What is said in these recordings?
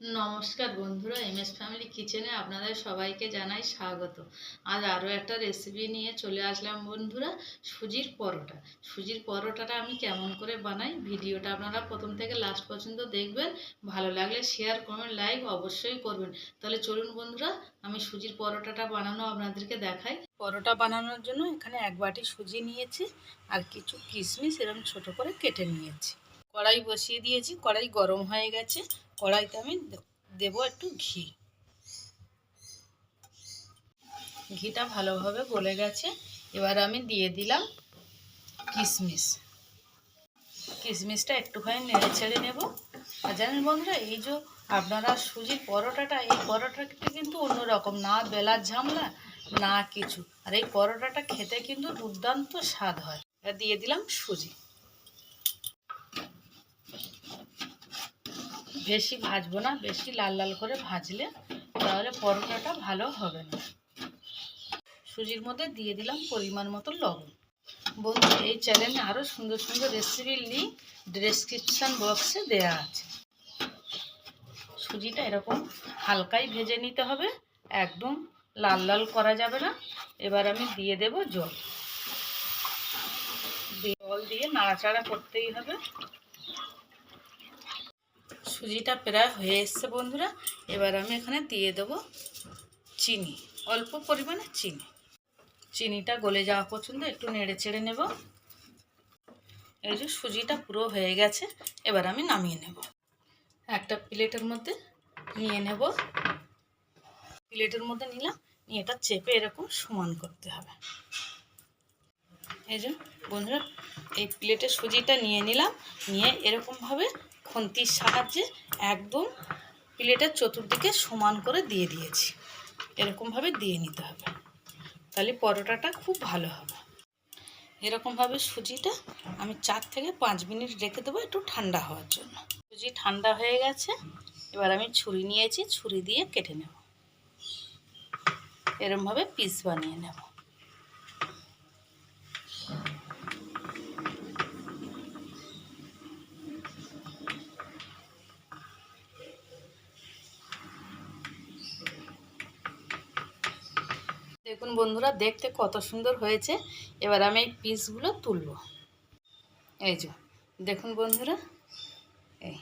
নমস্কার বন্ধুরা M S family কিচেনে আপনাদের সবাইকে জানাই স্বাগত। আজ আরও একটা রেসিপি নিয়ে চলে আসলাম বন্ধুরা, সুজির পরোটা। সুজির পরোটাটা আমি কেমন করে বানাই, ভিডিওটা আপনারা প্রথম থেকে লাস্ট পর্যন্ত দেখবেন। ভালো লাগলে শেয়ার কমেন্ট লাইক অবশ্যই করবেন। তাহলে চলুন বন্ধুরা, আমি সুজির পরোটাটা বানানো আপনাদেরকে দেখাই। পরোটা বানানোর জন্য এখানে এক বাটি সুজি নিয়েছি, আর কিছু কিশমিশ এরকম ছোট করে কেটে নিয়েছি। কড়াই বসিয়ে দিয়েছি, কড়াই গরম হয়ে গেছে, কড়াইতে আমি দেব একটু ঘি। ঘিটা ভালোভাবে গলে গেছে, এবার আমি দিয়ে দিলাম কিশমিশ। কিশমিশটা একটুখানি নেড়ে ছেড়ে নেব। আর জানেন বন্ধুরা, এই যে আপনারা সুজির পরোটাটা, এই পরোটাটা কিন্তু অন্যরকম, না বেলার ঝামলা, না কিছু। আর এই পরোটাটা খেতে কিন্তু দুর্দান্ত স্বাদ হয়। দিয়ে দিলাম সুজি। বেশি ভাজবো না, বেশি লাল লাল করে ভাজলে তাহলে পরোটাটা ভালো হবে না। সুজির মধ্যে দিয়ে দিলাম পরিমাণ মতো লবণ। বন্ধু, এই চ্যানেলে আরও সুন্দর সুন্দর রেসিপি লিঙ্ক ডেসক্রিপশান বক্সে দেয়া আছে। সুজিটা এরকম হালকাই ভেজে নিতে হবে, একদম লাল লাল করা যাবে না। এবার আমি দিয়ে দেব জল। জল দিয়ে নাড়াচাড়া করতেই হবে। সুজিটা প্রায় হয়ে এসছে বন্ধুরা। এবার আমি এখানে দিয়ে দেবো চিনি, অল্প পরিমাণে চিনি। চিনিটা গলে যাওয়া পর্যন্ত একটু নেড়ে চেড়ে নেব। এই যে সুজিটা পুরো হয়ে গেছে, এবার আমি নামিয়ে নেব। একটা প্লেটের মধ্যে নিয়ে নেব। প্লেটের মধ্যে নিলাম, নিয়ে এটা চেপে এরকম সমান করতে হবে। এই যে বন্ধুরা, এই প্লেটে সুজিটা নিয়ে নিলাম, নিয়ে এরকমভাবে খুন্তির সাহায্যে একদম প্লেটের চতুর্দিকে সমান করে দিয়ে দিয়েছি। এরকমভাবে দিয়ে নিতে হবে। তাহলে পরোটাটা খুব ভালো হবে। এরকমভাবে সুজিটা আমি চার থেকে পাঁচ মিনিট রেখে দেবো একটু ঠান্ডা হওয়ার জন্য। সুজি ঠান্ডা হয়ে গেছে। এবার আমি ছুরি নিয়েছি। ছুরি দিয়ে কেটে নেব। এরমভাবে পিস বানিয়ে নেব। দেখুন বন্ধুরা, দেখতে কত সুন্দর হয়েছে। এবার আমি এই পিসগুলো তুলব। এই যে, দেখুন বন্ধুরা, এই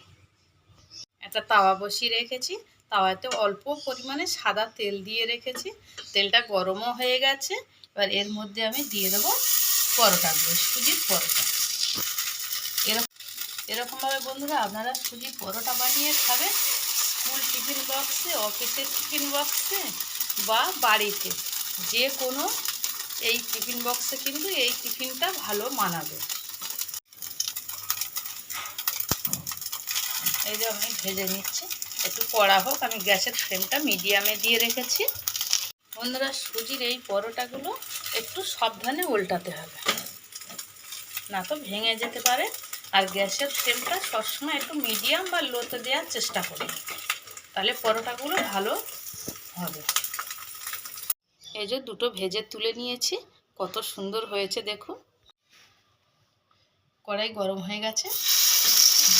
একটা তাওয়া বসিয়ে রেখেছি। তাওয়াতে অল্প পরিমাণে সাদা তেল দিয়ে রেখেছি। তেলটা গরমও হয়ে গেছে। এবার এর মধ্যে আমি দিয়ে দেবো পরোটাগুলো সুজির পরোটা। এরকম, এরকমভাবে বন্ধুরা, আপনারা সুজির পরোটা বানিয়ে খাবেন। স্কুল টিফিন বক্সে, অফিসের টিফিন বক্সে বা বাড়িতে। যে কোনো এই টিফিন বক্সে কিন্তু এই টিফিনটা ভালো মানাবে। এই যে আমি ভেজে নিচ্ছি। একটু কড়া হোক, আমি গ্যাসের ফ্লেমটা মিডিয়ামে দিয়ে রেখেছি। বন্ধুরা, সুজির এই পরোটাগুলো একটু সাবধানে উল্টাতে হবে। না তো ভেঙে যেতে পারে। আর গ্যাসের ফ্লেমটা সবসময় একটু মিডিয়াম বা লোতে দেওয়ার চেষ্টা করবে তাহলে পরোটাগুলো ভালো হবে। এই যে দুটো ভেজে তুলে নিয়েছি, কত সুন্দর হয়েছে দেখুন। কড়াই গরম হয়ে গেছে,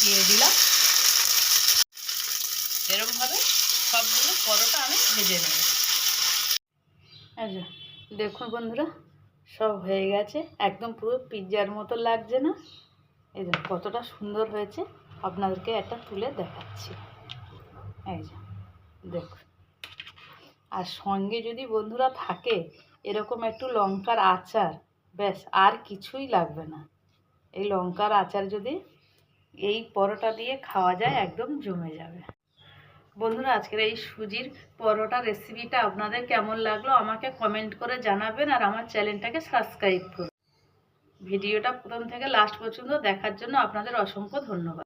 দিয়ে দিলাম। এরকমভাবে সবগুলো পরোটা আমি ভেজে নেব। আচ্ছা দেখুন বন্ধুরা, সব হয়ে গেছে। একদম পুরো পিৎজার মতো লাগছে না? এই যে, কতটা সুন্দর হয়েছে। আপনাদেরকে একটা তুলে দেখাচ্ছি। এই যে, দেখুন। আর সঙ্গে যদি বন্ধুরা থাকে, এরকম একটু লঙ্কার আচার, ব্যাস, আর কিছুই লাগবে না। এই লঙ্কার আচার যদি এই পরোটা দিয়ে খাওয়া যায়, একদম জমে যাবে। বন্ধুরা, আজকের এই সুজির পরোটা রেসিপিটা আপনাদের কেমন লাগল, আমাকে কমেন্ট করে জানাবেন আর আমার চ্যানেলটাকে সাবস্ক্রাইব করুন। ভিডিওটা প্রথম থেকে লাস্ট পর্যন্ত দেখার জন্য আপনাদের অসংখ্য ধন্যবাদ।